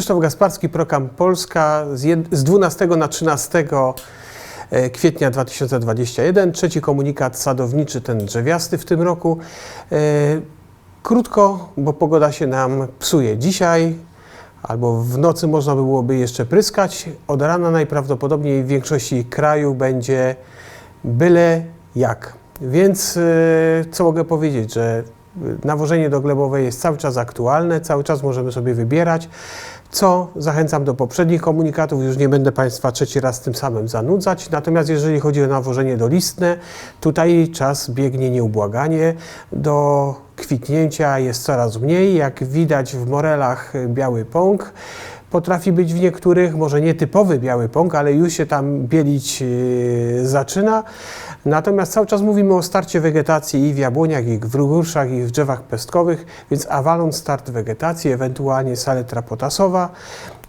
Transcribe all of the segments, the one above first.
Krzysztof Gasparski, Prokam Polska z, jed- z 12 na 13 e, kwietnia 2021. Trzeci komunikat sadowniczy, ten drzewiasty w tym roku. E, Krótko, bo pogoda się nam psuje. Dzisiaj albo w nocy można by byłoby jeszcze pryskać. Od rana najprawdopodobniej w większości kraju będzie byle jak. Więc e, co mogę powiedzieć, że nawożenie doglebowe jest cały czas aktualne, cały czas możemy sobie wybierać. Co zachęcam do poprzednich komunikatów, już nie będę Państwa trzeci raz tym samym zanudzać. Natomiast jeżeli chodzi o nawożenie dolistne, tutaj czas biegnie nieubłaganie. Do kwitnięcia jest coraz mniej. Jak widać w morelach biały pąk. Potrafi być w niektórych, może nie typowy biały pąk, ale już się tam bielić yy, zaczyna. Natomiast cały czas mówimy o starcie wegetacji i w jabłoniach, i w gruszach, i w drzewach pestkowych, więc awalon start wegetacji, ewentualnie saletra potasowa.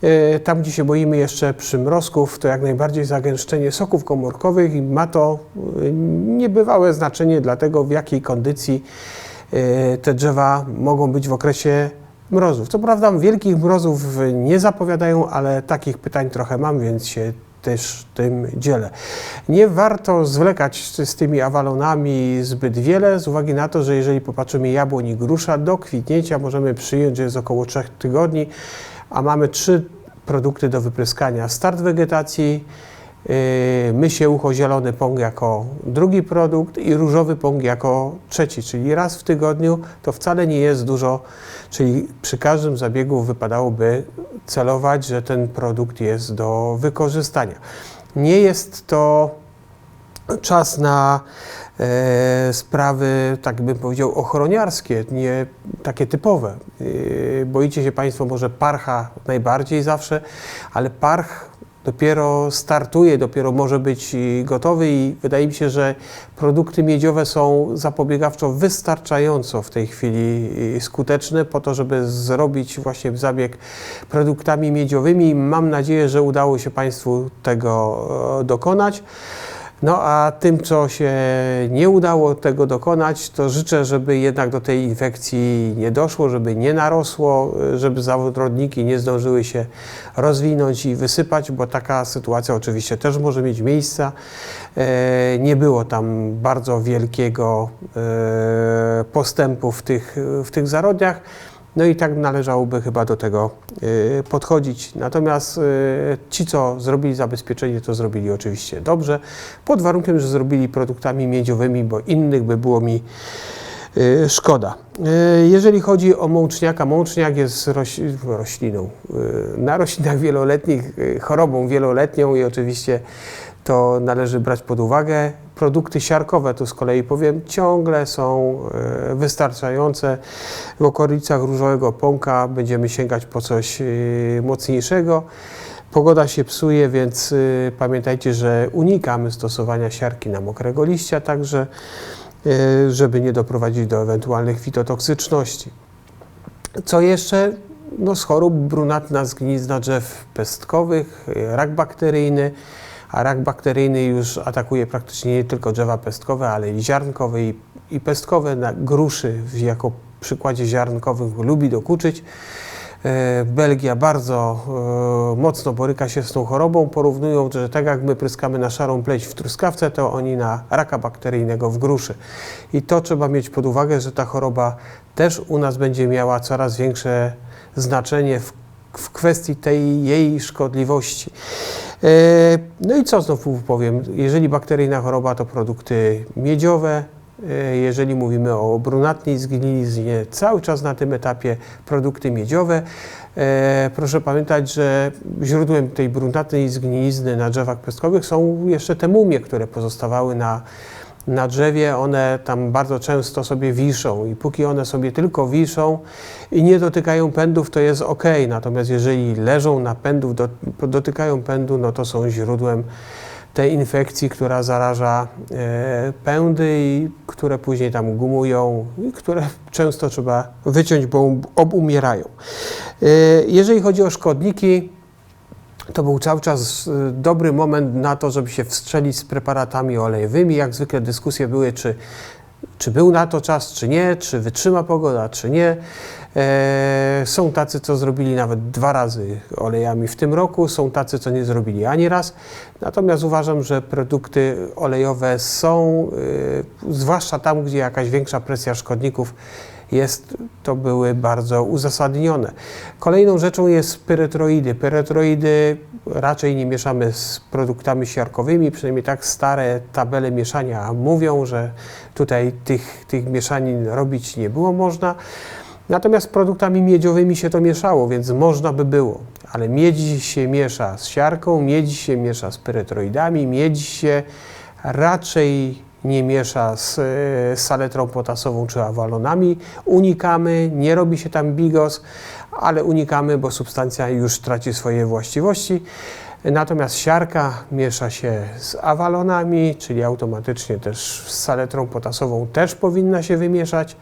Yy, Tam, gdzie się boimy jeszcze przymrozków, to jak najbardziej zagęszczenie soków komórkowych i ma to yy, niebywałe znaczenie dla tego, w jakiej kondycji te drzewa mogą być w okresie mrozów. Co prawda wielkich mrozów nie zapowiadają, ale takich pytań trochę mam, więc się też tym dzielę. Nie warto zwlekać z, tymi awalonami zbyt wiele, z uwagi na to, że jeżeli popatrzymy jabłoń i grusza, do kwitnięcia możemy przyjąć, że jest około 3 tygodni, a mamy trzy produkty do wypryskania. Start wegetacji, mysie ucho zielony pąk jako drugi produkt i różowy pąk jako trzeci, czyli raz w tygodniu to wcale nie jest dużo, czyli przy każdym zabiegu wypadałoby celować, że ten produkt jest do wykorzystania. Nie jest to czas na e, sprawy, tak bym powiedział, ochroniarskie, nie takie typowe. E, boicie się Państwo może parcha najbardziej zawsze, ale parch dopiero startuje, dopiero może być gotowy i wydaje mi się, że produkty miedziowe są zapobiegawczo wystarczająco w tej chwili y, skuteczne po to, żeby zrobić właśnie zabieg produktami miedziowymi. Mam nadzieję, że udało się Państwu tego e, dokonać. No a tym, co się nie udało tego dokonać, to życzę, żeby jednak do tej infekcji nie doszło, żeby nie narosło, żeby zawodniki nie zdążyły się rozwinąć i wysypać, bo taka sytuacja oczywiście też może mieć miejsce. E, Nie było tam bardzo wielkiego e, postępu w tych, w tych zarodniach. No i tak należałoby chyba do tego y, podchodzić. Natomiast y, ci, co zrobili zabezpieczenie, to zrobili oczywiście dobrze, pod warunkiem, że zrobili produktami miedziowymi, bo innych by było mi y, szkoda. Jeżeli chodzi o mączniaka, mączniak jest roś, rośliną, na roślinach wieloletnich, chorobą wieloletnią i oczywiście to należy brać pod uwagę. Produkty siarkowe, tu z kolei powiem, ciągle są e, wystarczające. W okolicach różowego pąka będziemy sięgać po coś e, mocniejszego. Pogoda się psuje, więc e, pamiętajcie, że unikamy stosowania siarki na mokrego liścia, także żeby nie doprowadzić do ewentualnych fitotoksyczności. Co jeszcze? No, z chorób brunatna zgnizna drzew pestkowych, rak bakteryjny, a rak bakteryjny już atakuje praktycznie nie tylko drzewa pestkowe, ale i ziarnkowe i, i pestkowe. Na gruszy jako przykładzie ziarnkowych lubi dokuczyć. E, Belgia bardzo e, mocno boryka się z tą chorobą. Porównują, że tak jak my pryskamy na szarą pleć w truskawce, to oni na raka bakteryjnego w gruszy. I to trzeba mieć pod uwagę, że ta choroba też u nas będzie miała coraz większe znaczenie w, w kwestii tej jej szkodliwości. E, No i co znowu powiem? Jeżeli bakteryjna choroba, to produkty miedziowe. E, Jeżeli mówimy o brunatnej zgniliznie, cały czas na tym etapie produkty miedziowe. E, Proszę pamiętać, że źródłem tej brunatnej zgnilizny na drzewach pestkowych są jeszcze te mumie, które pozostawały na, na drzewie. One tam bardzo często sobie wiszą i póki one sobie tylko wiszą i nie dotykają pędów, to jest ok. Natomiast jeżeli leżą na pędów, do, dotykają pędu, no to są źródłem tej infekcji, która zaraża e, pędy i które później tam gumują i które często trzeba wyciąć, bo obumierają. E, jeżeli chodzi o szkodniki, to był cały czas y, dobry moment na to, żeby się wstrzelić z preparatami olejowymi. Jak zwykle dyskusje były, czy czy był na to czas, czy nie, czy wytrzyma pogoda, czy nie. E, są tacy, co zrobili nawet dwa razy olejami w tym roku, są tacy, co nie zrobili ani raz. Natomiast uważam, że produkty olejowe są, e, zwłaszcza tam, gdzie jakaś większa presja szkodników jest, to były bardzo uzasadnione. Kolejną rzeczą jest pyretroidy. Pyretroidy raczej nie mieszamy z produktami siarkowymi, przynajmniej tak stare tabele mieszania mówią, że tutaj tych, tych mieszanin robić nie było można. Natomiast produktami miedziowymi się to mieszało, więc można by było. Ale miedzi się miesza z siarką, miedzi się miesza z pyretroidami, miedzi się raczej nie miesza z e, saletrą potasową czy awalonami. Unikamy, nie robi się tam bigos, ale unikamy, bo substancja już traci swoje właściwości. Natomiast siarka miesza się z awalonami, czyli automatycznie też z saletrą potasową też powinna się wymieszać.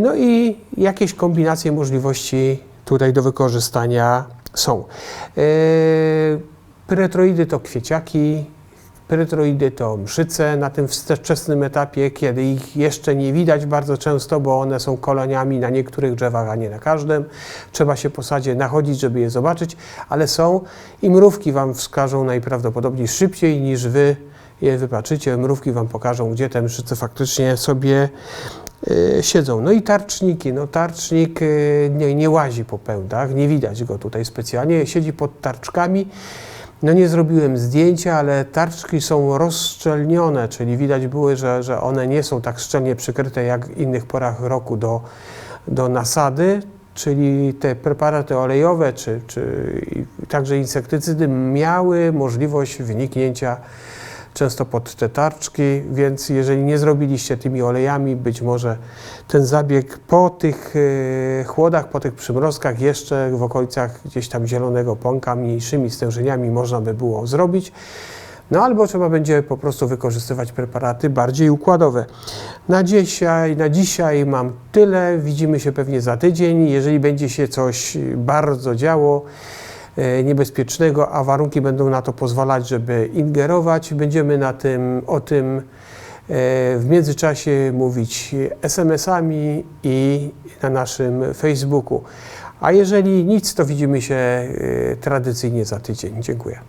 No i jakieś kombinacje możliwości tutaj do wykorzystania są. Yy, Pyretroidy to kwieciaki, pyretroidy to mszyce na tym wczesnym etapie, kiedy ich jeszcze nie widać bardzo często, bo one są koloniami na niektórych drzewach, a nie na każdym. Trzeba się po sadzie nachodzić, żeby je zobaczyć, ale są i mrówki Wam wskażą najprawdopodobniej szybciej niż Wy je wypatrzycie. Mrówki Wam pokażą, gdzie te mszyce faktycznie sobie y, siedzą. No i tarczniki. No tarcznik y, nie, nie łazi po pędach, nie widać go tutaj specjalnie, siedzi pod tarczkami. No nie zrobiłem zdjęcia, ale tarczki są rozszczelnione, czyli widać były, że, że one nie są tak szczelnie przykryte jak w innych porach roku do, do nasady, czyli te preparaty olejowe czy, czy także insektycydy miały możliwość wyniknięcia często pod te tarczki, więc jeżeli nie zrobiliście tymi olejami, być może ten zabieg po tych e, chłodach, po tych przymrozkach jeszcze w okolicach gdzieś tam zielonego pąka mniejszymi stężeniami można by było zrobić. No albo trzeba będzie po prostu wykorzystywać preparaty bardziej układowe. Na dzisiaj, na dzisiaj mam tyle. Widzimy się pewnie za tydzień. Jeżeli będzie się coś bardzo działo, niebezpiecznego, a warunki będą na to pozwalać, żeby ingerować. Będziemy na tym, o tym e, w międzyczasie mówić SMS-ami i na naszym Facebooku. A jeżeli nic, to widzimy się e, tradycyjnie za tydzień. Dziękuję.